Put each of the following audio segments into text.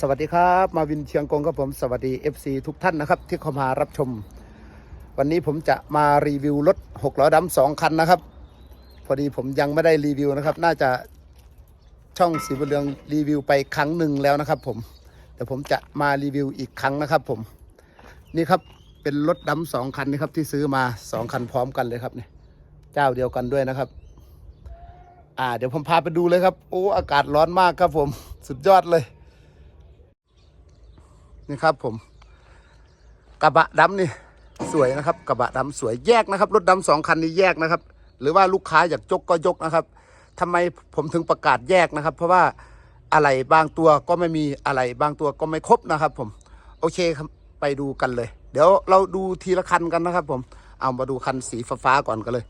สวัสดีครับ มาวินเชียงกงครับผมสวัสดี FC ทุกท่านนะครับ ที่เข้ามารับชม วันนี้ผมจะมารีวิวรถ6ล้อดำสองคันนะครับ พอดีผมยังไม่ได้รีวิวนะครับ น่าจะช่องสีบุญเรืองรีวิวไปครั้งหนึ่งแล้วนะครับ ผมแต่ผมจะมารีวิวอีกครั้งนะครับ ผมนี่ครับเป็นรถดำสองคันนะครับที่ซื้อมาสองคันพร้อมกันเลยครับเนี่ยเจ้าเดียวกันด้วยนะครับ อ่า เดี๋ยวผมพาไปดูเลยครับ โอ้อากาศร้อนมากครับผม สุดยอดเลย นี่ครับผม กระบะดำนี่สวยนะครับ กระบะดำสวยแยกนะครับ รถดำสองคันนี้แยกนะครับ หรือว่าลูกค้าอยากยกก็ยกนะครับทำไมผมถึงประกาศแยกนะครับ เพราะว่าอะไรบางตัวก็ไม่มีอะไรบางตัวก็ไม่ครบนะครับ ผม โอเคครับไปดูกันเลย เดี๋ยวเราดูทีละคันกันนะครับ ผม เอามาดูคันสีฟ้าก่อนกันเลย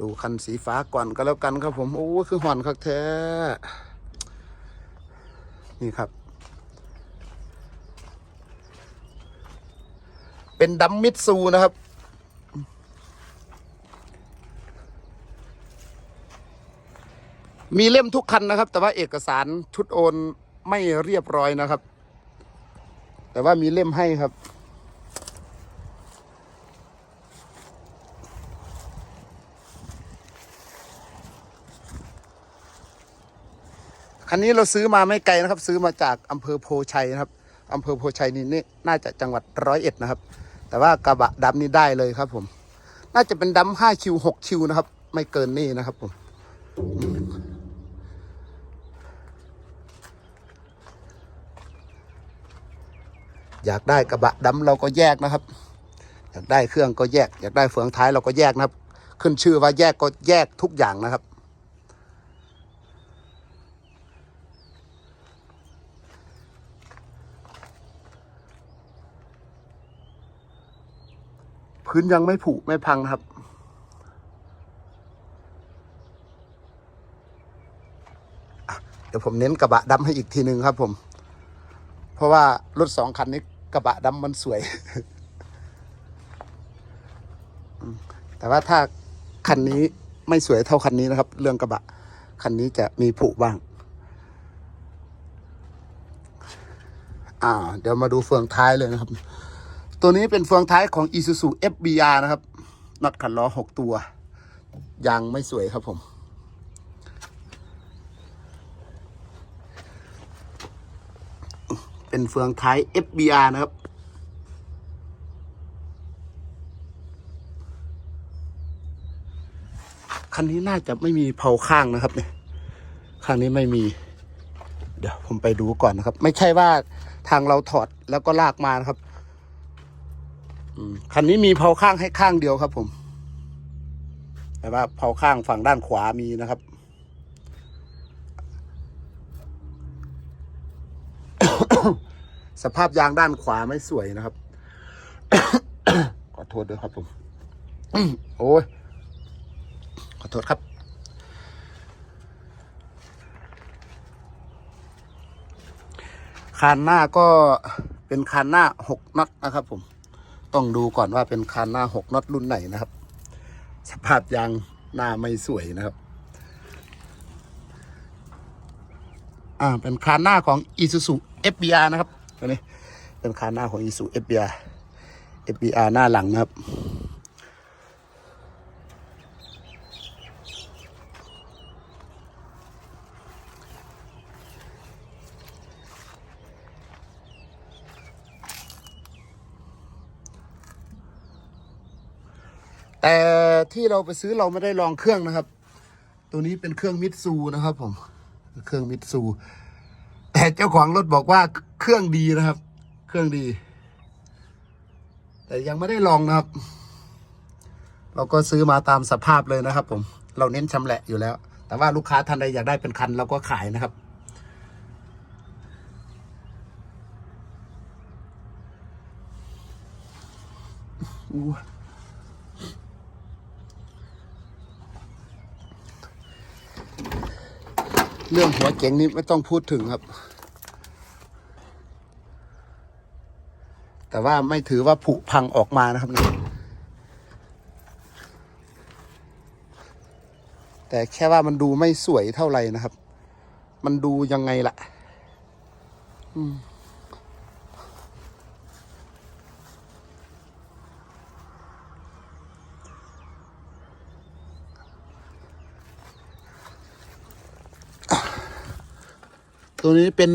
ดูคันสีฟ้าก่อนก็แล้วกันครับ ผมโอ้คือหอนคักแท้นี่ครับ เป็นดัมมิดซูนะครับ มีเล่มทุกคันนะครับ แต่ว่าเอกสารชุดโอนไม่เรียบร้อยนะครับ แต่ว่ามีเล่มให้ครับคันนี้เราซื้อมาไม่ไกลนะครับ ซื้อมาจากอำเภอโพชัยนะครับอำเภอโพชัยนี่นี่น่าจะจังหวัดร้อยเอ็ดนะครับ แต่ว่ากระบะดำนี่ได้เลยครับ ผม น่าจะเป็นดำห้าคิวหกคิวนะครับ ไม่เกินนี่นะครับ ผมอยากได้กระบะดำเราก็แยกนะครับ อยากได้เครื่องก็แยก อยากได้เฟืองท้ายเราก็แยกนะครับ ขึ้นชื่อว่าแยกก็แยกทุกอย่างนะครับ พื้นยังไม่ผุไม่พังครับ เดี๋ยวผมเน้นกระบะดำให้อีกทีหนึ่งครับผม เพราะว่ารถสองคันนี้กระบะดำมันสวย แต่ว่าถ้าคันนี้ไม่สวยเท่าคันนี้นะครับ เรื่องกระบะ คันนี้จะมีผุบ้าง อ่า เดี๋ยวมาดูเฟืองท้ายเลยนะครับ ตัวนี้เป็นเฟืองท้ายของ Isuzu FBR นะครับน็อตขันล้อ 6 ตัว ยางไม่สวยครับผม เป็นเฟืองท้าย FBR นะครับคันนี้น่าจะไม่มีเผาข้างนะครับเนี่ยข้างนี้ไม่มี เดี๋ยวผมไปดูก่อนนะครับ ไม่ใช่ว่าทางเราถอดแล้วก็ลากมานะครับ คันนี้มีเผาข้างให้ข้างเดียวครับผม แต่ว่าเผาข้างฝั่งด้านขวามีนะครับ สภาพยางด้านขวาไม่สวยนะครับ ขอโทษด้วยครับผมโอ้ยขอโทษครับ คานหน้าก็เป็นคานหน้าหกน็อตนะครับผม ต้องดูก่อนว่าเป็นคานหน้าหกน็อตรุ่นไหนนะครับ สภาพยางหน้าไม่สวยนะครับ อ่าเป็นคานหน้าของ Isuzu FBR นะครับตัวนี้เป็นคานหน้าของ Isuzu FBR FBR หน้าหลังนะครับ แต่ ที่เราไปซื้อเราไม่ได้ลองเครื่องนะครับ ตัวนี้เป็นเครื่องมิตซูนะครับ ผม เครื่องมิตซูแต่เจ้าของรถบอกว่าเครื่องดีนะครับ เครื่องดี แต่ยังไม่ได้ลองนะครับ เราก็ซื้อมาตามสภาพเลยนะครับ ผม เราเน้นชำแหละอยู่แล้ว แต่ว่าลูกค้าท่านใดอยากได้เป็นคันเราก็ขายนะครับอู้ เรื่องหัวเก๋งนี้ไม่ต้องพูดถึงครับ แต่ว่าไม่ถือว่าผุพังออกมานะครับนะแต่แค่ว่ามันดูไม่สวยเท่าไหร่นะครับ มันดูยังไงล่ะ อืม ตัวนี้เป็น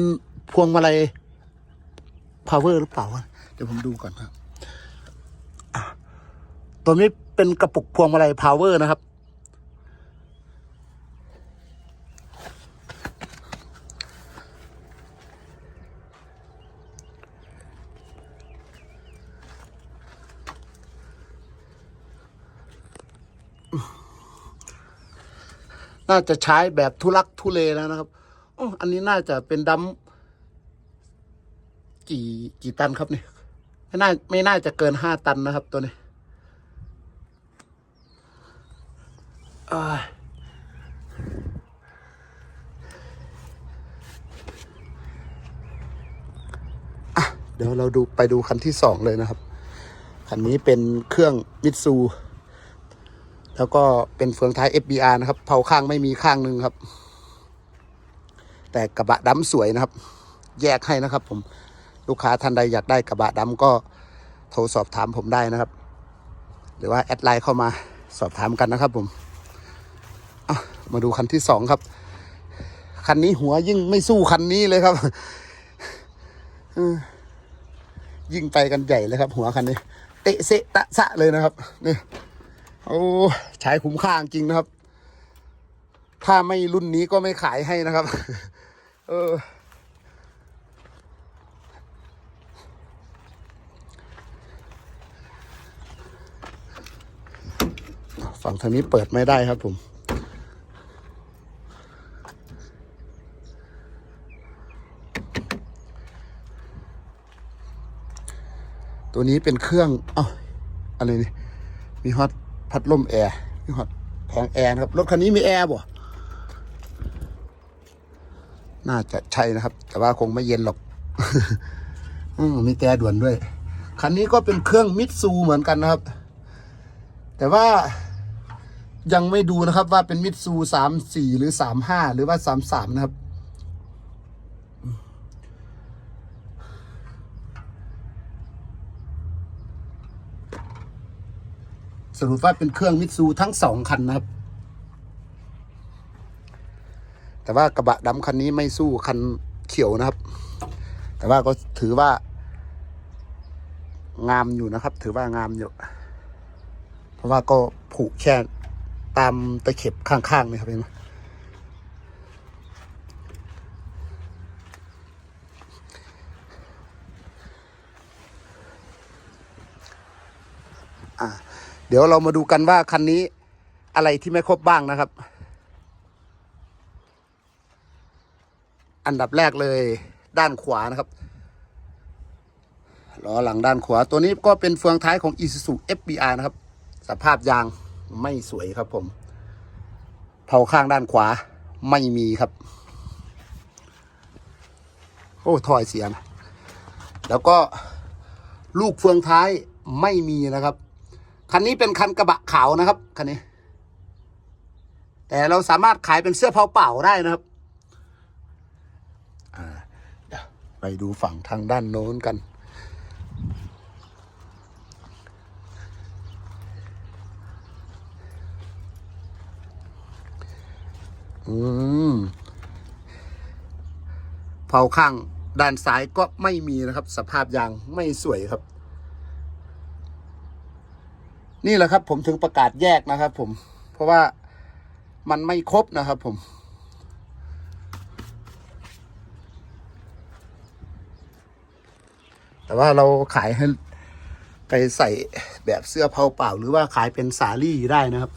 พวงมาลัย power หรือเปล่า เดี๋ยวผมดูก่อนครับตัวนี้เป็นกระปุกพวงมาลัย power นะครับ น่าจะใช้แบบทุลักทุเลแล้วนะครับ อออันนี้น่าจะเป็นดัมกี่กี่ตันครับเนี่ยไม่น่าไม่น่าจะเกินห้าตันนะครับ ตัวนี้เดี๋ยวเราดูไปดูคันที่สองเลยนะครับ คันนี้เป็นเครื่องมิตซูแล้วก็เป็นเฟืองท้าย FBR นะครับ เผาข้างไม่มีข้างหนึ่งครับ แต่กระบะดำสวยนะครับ แยกให้นะครับ ผมลูกค้าท่านใดอยากได้กระบะดำก็โทรสอบถามผมได้นะครับ หรือว่าแอดไลน์เข้ามาสอบถามกันนะครับ ผมมาดูคันที่สองครับ คันนี้หัวยิ่งไม่สู้คันนี้เลยครับยิ่งไปกันใหญ่เลยครับ หัวคันนี้ เตะเสะตะสะเลยนะครับนี่โอ้ใช้คุ้มค่าจริงนะครับ ถ้าไม่รุ่นนี้ก็ไม่ขายให้นะครับ เออ ฝั่งทางนี้เปิดไม่ได้ครับผม ตัวนี้เป็นเครื่องอ้าวอะไรนี่ มีฮอตพัดลมแอร์ มีฮอตแผงแอร์นะครับ รถคันนี้มีแอร์บ่ น่าจะใช่นะครับ แต่ว่าคงไม่เย็นหรอกอืมมีแต่ด่วนด้วย คันนี้ก็เป็นเครื่องมิตซูเหมือนกันนะครับ แต่ว่ายังไม่ดูนะครับว่าเป็นมิตซูสามสี่หรือสามห้าหรือว่าสามสามนะครับ สรุปว่าเป็นเครื่องมิตซูทั้งสองคันนะครับ แต่ว่ากระบะดำคันนี้ไม่สู้คันเขียวนะครับ แต่ว่าก็ถือว่า งามอยู่นะครับ ถือว่างามอยู่ เพราะว่าก็ผูกแค่ตามตะเข็บข้างๆนี่ครับเห็นไหมอ่าเดี๋ยวเรามาดูกันว่าคันนี้อะไรที่ไม่ครบบ้างนะครับ อันดับแรกเลยด้านขวานะครับล้อหลังด้านขวาตัวนี้ก็เป็นเฟืองท้ายของ Isuzu FBR นะครับ สภาพยางไม่สวยครับผมเผาข้างด้านขวาไม่มีครับ โอ้ถอยเสียนะแล้วก็ลูกเฟืองท้ายไม่มีนะครับ คันนี้เป็นคันกระบะขาวนะครับคันนี้ แต่เราสามารถขายเป็นเสื้อเผาเปล่าได้นะครับ ไปดูฝั่งทางด้านโน้นกัน อืมเผาข้างด้านซ้ายก็ไม่มีนะครับ สภาพยางไม่สวยครับ นี่แหละครับ ผมถึงประกาศแยกนะครับ ผม เพราะว่ามันไม่ครบนะครับ ผม แต่ว่าเราขายให้ไปใส่แบบเสื้อเผาเปล่า หรือว่าขายเป็นสาลี่ได้นะครับ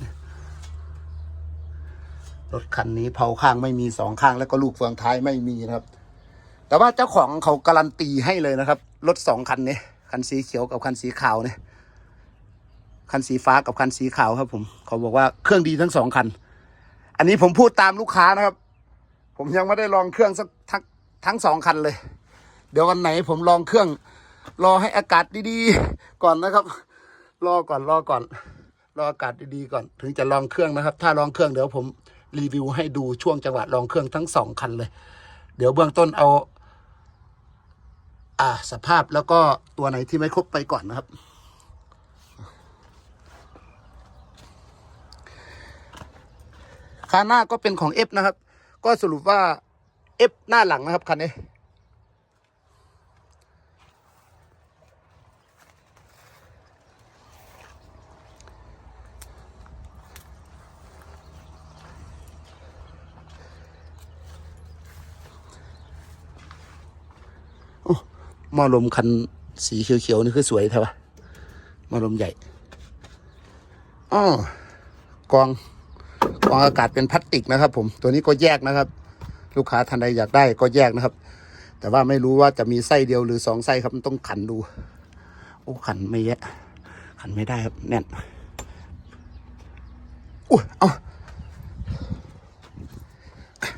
รถคันนี้เผาข้างไม่มีสองข้างแล้วก็ลูกเฟืองท้ายไม่มีนะครับ แต่ว่าเจ้าของเขาการันตีให้เลยนะครับ รถสองคันนี้คันสีเขียวกับคันสีขาวเนี่ยคันสีฟ้ากับคันสีขาวครับ ผมเขาบอกว่าเครื่องดีทั้งสองคัน อันนี้ผมพูดตามลูกค้านะครับ ผมยังไม่ได้ลองเครื่องสักทั้งทั้งสองคันเลย เดี๋ยววันไหนผมลองเครื่อง รอให้อากาศดีๆ ก่อนนะครับ รอก่อนรอก่อน รออากาศดีๆก่อน ถึงจะลองเครื่องนะครับ ถ้าลองเครื่องเดี๋ยวผมรีวิวให้ดูช่วงจังหวะลองเครื่องทั้งสองคันเลย เดี๋ยวเบื้องต้นเอา อ่า สภาพแล้วก็ตัวไหนที่ไม่ครบไปก่อนนะครับคาหน้าก็เป็นของ F นะครับ ก็สรุปว่า F หน้าหลังนะครับคันนี้ หม้อลมคันสีเขียวๆนี่คือสวยแท้วะหม้อลมใหญ่อ้อกองกองอากาศเป็นพลาสติกนะครับ ผมตัวนี้ก็แยกนะครับ ลูกค้าท่านใดอยากได้ก็แยกนะครับ แต่ว่าไม่รู้ว่าจะมีไส้เดียวหรือสองไส้ครับมันต้องขันดู โอ้ขันไม่แยะขันไม่ได้ครับแน่นอุ้ยเอา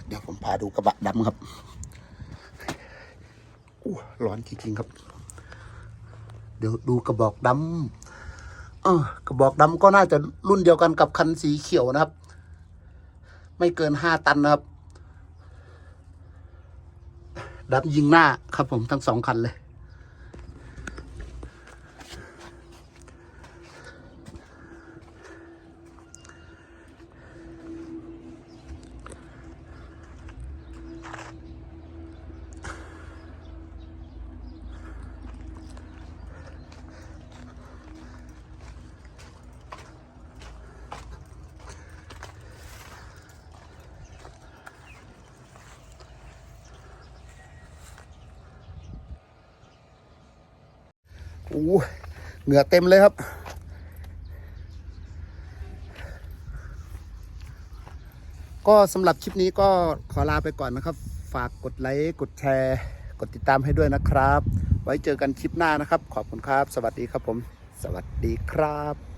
เดี๋ยวผมพาดูกระบะดำครับ อู้ร้อนจริงๆครับ เดี๋ยวดูกระบอกดำเออกระบอกดำก็น่าจะรุ่นเดียวกันกับคันสีเขียวนะครับ ไม่เกินห้าตันนะครับดับยิงหน้าครับผมทั้งสองคันเลย โอ้เหงื่อเต็มเลยครับ ก็สำหรับคลิปนี้ก็ขอลาไปก่อนนะครับ ฝากกดไลค์ กดแชร์ กดติดตามให้ด้วยนะครับ ไว้เจอกันคลิปหน้านะครับ ขอบคุณครับ สวัสดีครับผม สวัสดีครับ